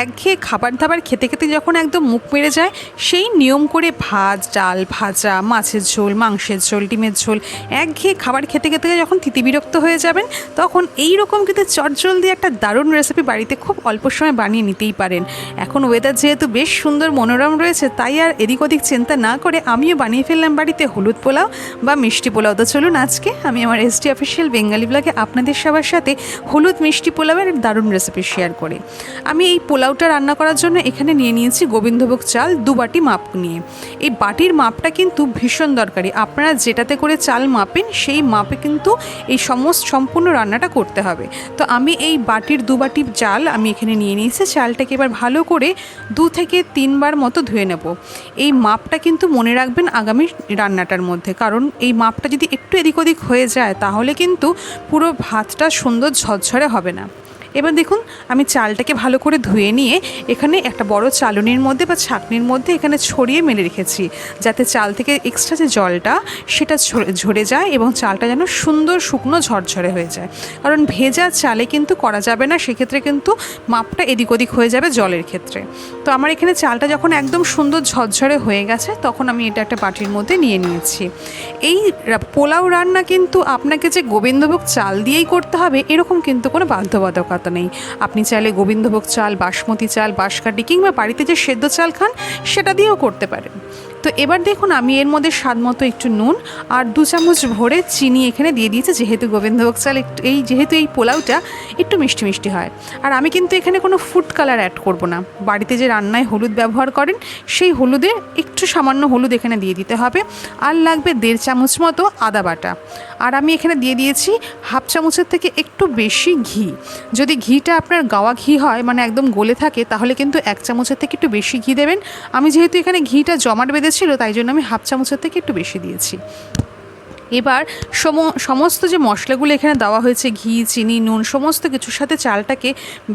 একঘেয়ে খাবার দাবার খেতে খেতে যখন একদম মুখ মেরে যায়, সেই নিয়ম করে ভাত, ডাল, ভাজা, মাছের ঝোল, মাংসের ঝোল, ডিমের ঝোল, একঘেয়ে খাবার খেতে খেতে যখন তিতিবিরক্ত হয়ে যাবেন, তখন এই রকম কিন্তু চটজলদি একটা দারুণ রেসিপি বাড়িতে খুব অল্প সময় বানিয়ে নিতেই পারেন। এখন ওয়েদার যেহেতু বেশ সুন্দর, মনোরম রয়েছে, তাই আর এদিক ওদিক চিন্তা না করে আমিও বানিয়ে ফেললাম বাড়িতে হলুদ পোলাও বা মিষ্টি পোলাও। তো চলুন আজকে আমি আমার এসটি অফিসিয়াল বেঙ্গালি ব্লগে আপনাদের সবার সাথে হলুদ মিষ্টি পোলাওয়ের দারুণ রেসিপি শেয়ার করি। আমি এই পোলাওটা রান্না করার জন্য এখানে নিয়ে নিয়েছি গোবিন্দভোগ চাল দু বাটি মাপ নিয়ে। এই বাটির মাপটা কিন্তু ভীষণ দরকারি। আপনারা যেটাতে করে চাল মাপেন, সেই মাপে কিন্তু এই সমস্ত সম্পূর্ণ রান্নাটা করতে হবে। তো আমি এই বাটির দু বাটি চাল আমি এখানে নিয়ে নিয়েছি। চালটাকে এবার ভালো করে দু থেকে তিনবার মতো ধুয়ে নেব। এই মাপটা কিন্তু মনে রাখবেন আগামী রান্নাটার মধ্যে। কারণ এই মাপটা যদি একটু এদিক ওদিক হয়ে যায়, তাহলে কিন্তু পুরো ভাতটা সুন্দর ঝরঝরে হবে না। এবার দেখুন, আমি চালটাকে ভালো করে ধুয়ে নিয়ে এখানে একটা বড় চালনির মধ্যে বা ছাকনির মধ্যে এখানে ছড়িয়ে মেলে রেখেছি, যাতে চাল থেকে এক্সট্রা যে জলটা সেটা ঝরে- যায় এবং চালটা যেন সুন্দর শুকনো ঝরঝরে হয়ে যায়। কারণ ভেজা চালে কিন্তু করা যাবে না, সেক্ষেত্রে কিন্তু মাপটা এদিক ওদিক হয়ে যাবে জলের ক্ষেত্রে। তো আমার এখানে চালটা যখন একদম সুন্দর ঝরঝরে হয়ে গেছে, তখন আমি এটা একটা বাটির মধ্যে নিয়ে নিয়েছি। এই পোলাও রান্না কিন্তু আপনাকে যে গোবিন্দভোগ চাল দিয়েই করতে হবে, এরকম কিন্তু কোনো বাধ্যবাধকতা নেই। আপনি চাইলে গোবিন্দভোগ চাল, বাসমতি চাল, বাঁশকাঠি কিংবা বাড়িতে যে সেদ্ধ চাল খান, সেটা দিয়েও করতে পারেন। তো এবার দেখুন, আমি এর মধ্যে স্বাদ মতো একটু নুন আর দু চামচ ভরে চিনি এখানে দিয়ে দিয়েছি, যেহেতু গোবিন্দভোগ চাল একটু এই, যেহেতু এই পোলাওটা একটু মিষ্টি মিষ্টি হয়। আর আমি কিন্তু এখানে কোনো ফুড কালার অ্যাড করব না। বাড়িতে যে রান্নায় হলুদ ব্যবহার করেন, সেই হলুদে একটু সামান্য হলুদ এখানে দিয়ে দিতে হবে। আর লাগবে দেড় চামচ মতো আদা বাটা। আর আমি এখানে দিয়ে দিয়েছি হাফ চামচের থেকে একটু বেশি ঘি। যদি ঘিটা আপনার গাওয়া ঘি হয় মানে একদম গলে থাকে, তাহলে কিন্তু এক চামচের থেকে একটু বেশি ঘি দেবেন। আমি যেহেতু এখানে ঘিটা জমাট বেঁধেছিল তাই জন্য আমি হাফ চামচের থেকে একটু বেশি দিয়েছি। এবার সম, সমস্ত যে মশলাগুলো এখানে দেওয়া হয়েছে, ঘি, চিনি, নুন, সমস্ত কিছুর সাথে চালটাকে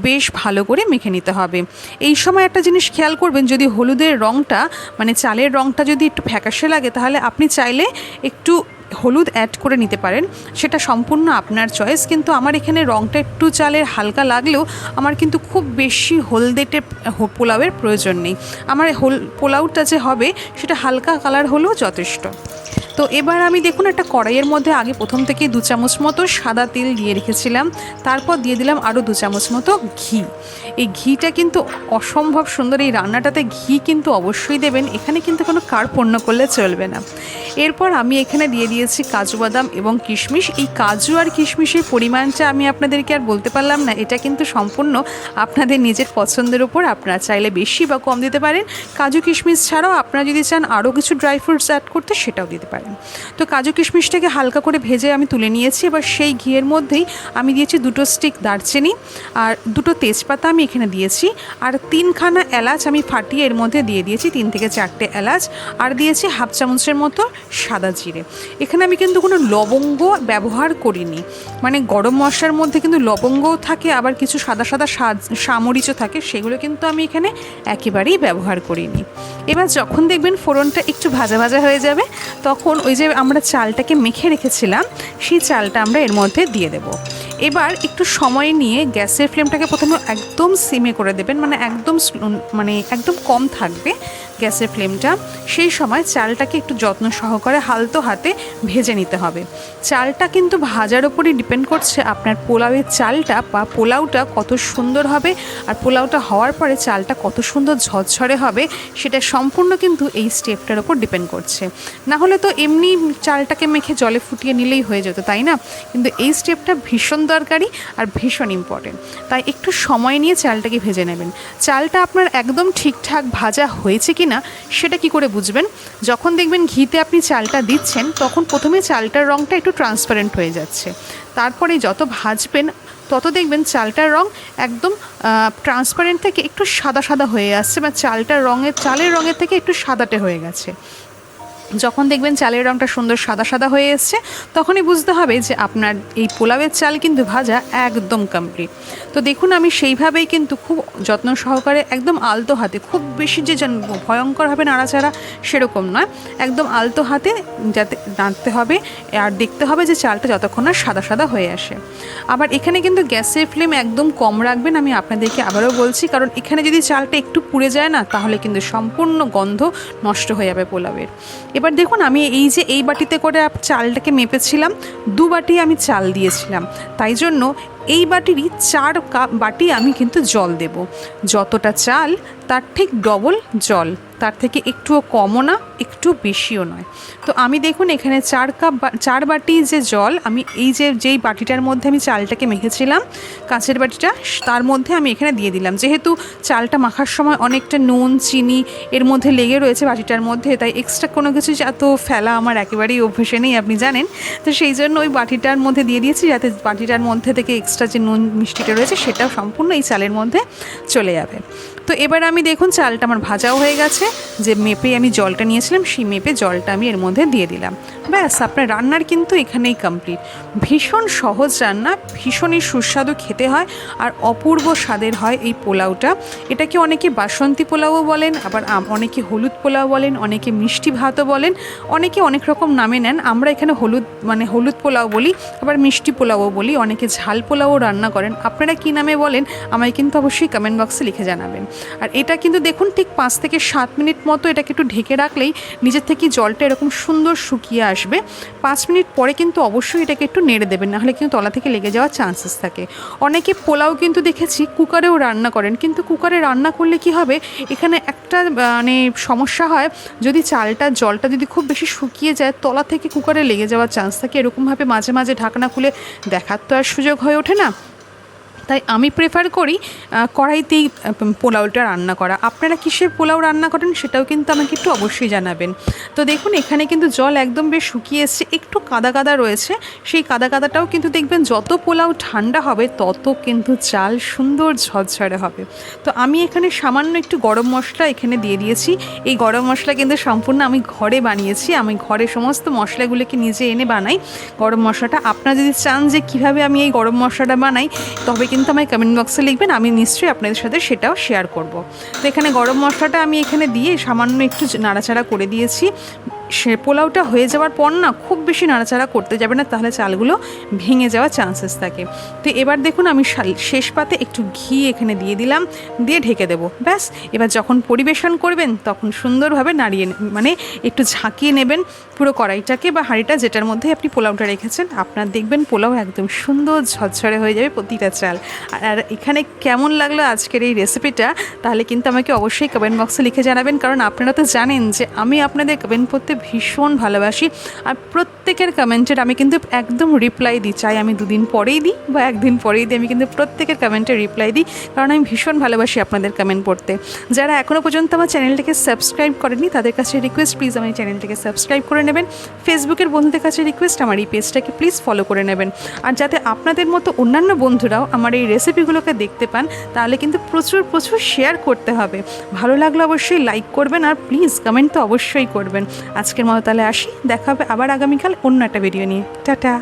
বেশ ভালো করে মেখে নিতে হবে। এই সময় একটা জিনিস খেয়াল করবেন, যদি হলুদের রঙটা মানে চালের রঙটা যদি একটু ফ্যাকাশে লাগে, তাহলে আপনি চাইলে একটু হলুদ অ্যাড করে নিতে পারেন, সেটা সম্পূর্ণ আপনার চয়েস কিন্তু আমার এখানে রঙটা একটু চালের হালকা লাগলেও আমার কিন্তু খুব বেশি হলদেটে পোলাওয়ের প্রয়োজন নেই। আমার হোল, পোলাওটা যে হবে, সেটা হালকা কালার হলেও যথেষ্ট। তো এবার আমি দেখুন একটা কড়াইয়ের মধ্যে আগে প্রথম থেকে দু চামচ মতো সাদা তেল দিয়ে রেখেছিলাম। তারপর দিয়ে দিলাম আরও দু চামচ মতো ঘি। এই ঘিটা কিন্তু অসম্ভব সুন্দর, এই রান্নাটাতে ঘি কিন্তু অবশ্যই দেবেন, এখানে কিন্তু কোনো কার্পণ্য করলে চলবে না। এরপর আমি এখানে দিয়ে দিয়েছি কাজু বাদাম এবং কিশমিশ। এই কাজু আর কিশমিশের পরিমাণটা আমি আপনাদেরকে আর বলতে পারলাম না, এটা কিন্তু সম্পূর্ণ আপনাদের নিজের পছন্দের উপর। আপনারা চাইলে বেশি বা কম দিতে পারেন। কাজু কিশমিশ ছাড়াও আপনারা যদি চান আরও কিছু ড্রাই ফ্রুটস অ্যাড করতে, সেটাও দিতে পারেন। তো কাজু কিশমিশটাকে হালকা করে ভেজে আমি তুলে নিয়েছি। এবার সেই ঘিয়ের মধ্যেই আমি দিয়েছি দুটো স্টিক দারচিনি আর দুটো তেজপাতা আমি এখানে দিয়েছি। আর তিনখানা এলাচ আমি ফাটিয়ে এর মধ্যে দিয়ে দিয়েছি, তিন থেকে চারটে এলাচ। আর দিয়েছি হাফ চামচের মতো সাদা জিরে। এখানে আমি কিন্তু কোনো লবঙ্গ ব্যবহার করিনি। মানে গরম মশলার মধ্যে কিন্তু লবঙ্গও থাকে, আবার কিছু সাদা সাদা সামরিচও থাকে। সেগুলো কিন্তু আমি এখানে একেবারেই ব্যবহার করিনি। এবার যখন দেখবেন ফোড়নটা একটু ভাজা ভাজা হয়ে যাবে, তখন ওই যে আমরা চালটাকে মেখে রেখেছিলাম, সেই চালটা আমরা এর মধ্যে দিয়ে দেব। এবার একটু সময় নিয়ে গ্যাসের ফ্লেমটাকে প্রথমে একদম সিমে করে দেবেন মানে একদম মানে একদম কম থাকবে। গ্যাসের ফ্লেমটা, সেই সময় চালটাকে একটু যত্ন সহকারে হালতো হাতে ভেজে নিতে হবে। চালটা কিন্তু ভাজার ওপরই ডিপেন্ড করছে আপনার পোলাওয়ের চালটা বা পোলাওটা কত সুন্দর হবে আর পোলাওটা হওয়ার পরে চালটা কত সুন্দর ঝরঝরে হবে, সেটা সম্পূর্ণ কিন্তু এই স্টেপটার ওপর ডিপেন্ড করছে। না হলে তো এমনি চালটাকে মেখে জলে ফুটিয়ে নিলেই হয়ে যেত, তাই না? কিন্তু এই স্টেপটা ভীষণ দরকারি আর ভীষণ ইম্পর্টেন্ট তাই একটু সময় নিয়ে চালটাকে ভেজে নেবেন। চালটা আপনার একদম ঠিকঠাক ভাজা হয়েছে কি না, সেটা কি করে বুঝবেন? যখন দেখবেন ঘিতে আপনি চালটা দিচ্ছেন, তখন প্রথমে চালটার রঙটা একটু ট্রান্সপারেন্ট হয়ে যাচ্ছে। তারপরে যত ভাজবেন, তত দেখবেন চালটার রং একদম ট্রান্সপারেন্ট থেকে একটু সাদা সাদা হয়ে আসছে বা চালটার রঙের, চালের রঙের থেকে একটু সাদাটে হয়ে গেছে। যখন দেখবেন চালের রঙটা সুন্দর সাদা সাদা হয়ে এসছে, তখনই বুঝতে হবে যে আপনার এই পোলাওয়ের চাল কিন্তু ভাজা একদম কমপ্লিট তো দেখুন, আমি সেইভাবেই কিন্তু খুব যত্ন সহকারে একদম আলতো হাতে, খুব বেশি যে যেন ভয়ঙ্করভাবে নাড়াচাড়া সেরকম নয়, একদম আলতো হাতে যাতে নাড়তে হবে আর দেখতে হবে যে চালটা যতক্ষণ না সাদা সাদা হয়ে আসে। আবার এখানে কিন্তু গ্যাসের ফ্লেম একদম কম রাখবেন, আমি আপনাদেরকে আবারও বলছি, কারণ এখানে যদি চালটা একটু পুড়ে যায় না, তাহলে কিন্তু সম্পূর্ণ গন্ধ নষ্ট হয়ে যাবে পোলাওয়ের। এবার দেখুন, আমি এই যে এই বাটিতে করে চালটাকে মেপেছিলাম, দু বাটি আমি চাল দিয়েছিলাম। তাই জন্য এই বাটিরই চার কাপ বাটি আমি কিন্তু জল দেব। যতটা চাল, তার ঠিক ডবল জল। তার থেকে একটুও কমও না একটু বেশিও নয়। তো আমি দেখুন, এখানে চার কাপ চার বাটি যে জল, আমি এই যে, যেই বাটিটার মধ্যে আমি চালটাকে মেখেছিলাম, কাঁচের বাটিটা, তার মধ্যে আমি এখানে দিয়ে দিলাম। যেহেতু চালটা মাখার সময় অনেকটা নুন, চিনি, এর মধ্যে লেগে রয়েছে বাটিটার মধ্যে, তাই এক্সট্রা কোনো কিছু এত ফেলা আমার একেবারেই অভ্যেসে নেই, আপনি জানেন। তো সেই জন্য ওই বাটিটার মধ্যে দিয়ে দিয়েছি, যাতে বাটিটার মধ্যে থেকে এক্সট্রা যে নুন মিষ্টিটা রয়েছে সেটাও সম্পূর্ণ এই চালের মধ্যে চলে যাবে। তো এবার আমি দেখুন চালটা আমার ভাজাও হয়ে গেছে। যে মেপে আমি জলটা নিয়েছিলাম, সেই মেপে জলটা আমি এর মধ্যে দিয়ে দিলাম। ব্যাস, আপনার রান্নার কিন্তু এখানেই কমপ্লিট ভীষণ সহজ রান্না, ভীষণই সুস্বাদু খেতে হয়, আর অপূর্ব স্বাদের হয় এই পোলাওটা। এটাকে অনেকে বাসন্তী পোলাও বলেন, আবার অনেকে হলুদ পোলাও বলেন, অনেকে মিষ্টি ভাতও বলেন, অনেকে অনেক রকম নামে নেন। আমরা এখানে হলুদ মানে হলুদ পোলাও বলি, আবার মিষ্টি পোলাও বলি, অনেকে ঝাল পোলাও রান্না করেন। আপনারা কী নামে বলেন, আমায় কিন্তু অবশ্যই কমেন্ট বক্সে লিখে জানাবেন। আর এটা কিন্তু দেখুন, ঠিক পাঁচ থেকে সাত মিনিট মতো এটাকে একটু ঢেকে রাখলেই, নিজের থেকে জলটা এরকম সুন্দর শুকিয়ে আসবে। পাঁচ মিনিট পরে কিন্তু অবশ্যই এটাকে একটু নেড়ে দেবেন, নাহলে কিন্তু তলা থেকে লেগে যাওয়ার চান্সেস থাকে। অনেকে পোলাও কিন্তু দেখেছি কুকারেও রান্না করেন, কিন্তু কুকারে রান্না করলে কি হবে? এখানে একটা মানে সমস্যা হয়, যদি চালটা, জলটা যদি খুব বেশি শুকিয়ে যায়, তলা থেকে কুকারে লেগে যাওয়ার চান্স থাকে। এরকমভাবে মাঝে মাঝে ঢাকনা খুলে দেখার তো আর সুযোগ হয়ে ওঠে না। তাই আমি প্রেফার করি কড়াইতেই পোলাওটা রান্না করা। আপনারা কিসের পোলাও রান্না করেন সেটাও কিন্তু আমাকে একটু অবশ্যই জানাবেন। তো দেখুন, এখানে কিন্তু জল একদম বেশ শুকিয়ে এসছে, একটু কাদা কাদা রয়েছে। সেই কাদা কাদাটাও কিন্তু দেখবেন যত পোলাও ঠান্ডা হবে, তত কিন্তু চাল সুন্দর ঝরঝরে হবে। তো আমি এখানে সামান্য একটু গরম মশলা এখানে দিয়ে দিয়েছি। এই গরম মশলা কিন্তু সম্পূর্ণ আমি ঘরে বানিয়েছি। আমি ঘরে সমস্ত মশলাগুলোকে নিজে এনে বানাই। গরম মশলাটা, আপনারা যদি চান যে কীভাবে আমি এই গরম মশলাটা বানাই, তবে কিন্তু আমায় কমেন্ট বক্সে লিখবেন, আমি নিশ্চয়ই আপনাদের সাথে সেটাও শেয়ার করব। তো এখানে গরম মশলাটা আমি এখানে দিয়ে সামান্য একটু নাড়াচাড়া করে দিয়েছি। সে পোলাওটা হয়ে যাওয়ার পর না খুব বেশি নাড়াচাড়া করতে যাবে না, তাহলে চালগুলো ভেঙে যাওয়ার চান্সেস থাকে। তো এবার দেখুন আমি শেষ পাতে একটু ঘি এখানে দিয়ে দিলাম, দিয়ে ঢেকে দেবো। ব্যাস, এবার যখন পরিবেশন করবেন তখন সুন্দরভাবে নাড়িয়ে মানে একটু ঝাঁকিয়ে নেবেন পুরো কড়াইটাকে বা হাঁড়িটা যেটার মধ্যে আপনি পোলাওটা রেখেছেন। আপনার দেখবেন পোলাও একদম সুন্দর ঝরঝরে হয়ে যাবে প্রতিটা চাল। আর এখানে কেমন লাগল আজকের এই রেসিপিটা তাহলে কিন্তু আমাকে অবশ্যই কমেন্ট বক্সে লিখে জানাবেন। কারণ আপনারা তো জানেন যে আমি আপনাদের কমেন্ট পড়তে ভীষণ ভালোবাসি। আর প্রত্যেকের কমেন্টের আমি কিন্তু একদম রিপ্লাই দিই। চাই আমি দুদিন পরেই দিই বা একদিন পরেই দিই। আমি কিন্তু প্রত্যেকের কমেন্টে রিপ্লাই দিই। কারণ আমি ভীষণ ভালোবাসি আপনাদের কমেন্ট পড়তে। যারা এখনও পর্যন্ত আমার চ্যানেলটাকে সাবস্ক্রাইব করেনি তাদের কাছে রিকোয়েস্ট প্লিজ আমার চ্যানেলটাকে সাবস্ক্রাইব করে নেবেন। ফেসবুকের বন্ধুদের কাছে রিকোয়েস্ট আমার এই পেজটাকে প্লিজ ফলো করে নেবেন। আর যাতে আপনাদের মতো অন্যান্য বন্ধুরাও আমার এই রেসিপিগুলোকে দেখতে পান, তাহলে কিন্তু প্রচুর প্রচুর শেয়ার করতে হবে। ভালো লাগলে অবশ্যই লাইক করবেন আর প্লিজ কমেন্ট তো অবশ্যই করবেন। আজকের মতো তাহলে আসি দেখা হবে আবার আগামীকাল অন্য একটা ভিডিও নিয়ে। টাটা।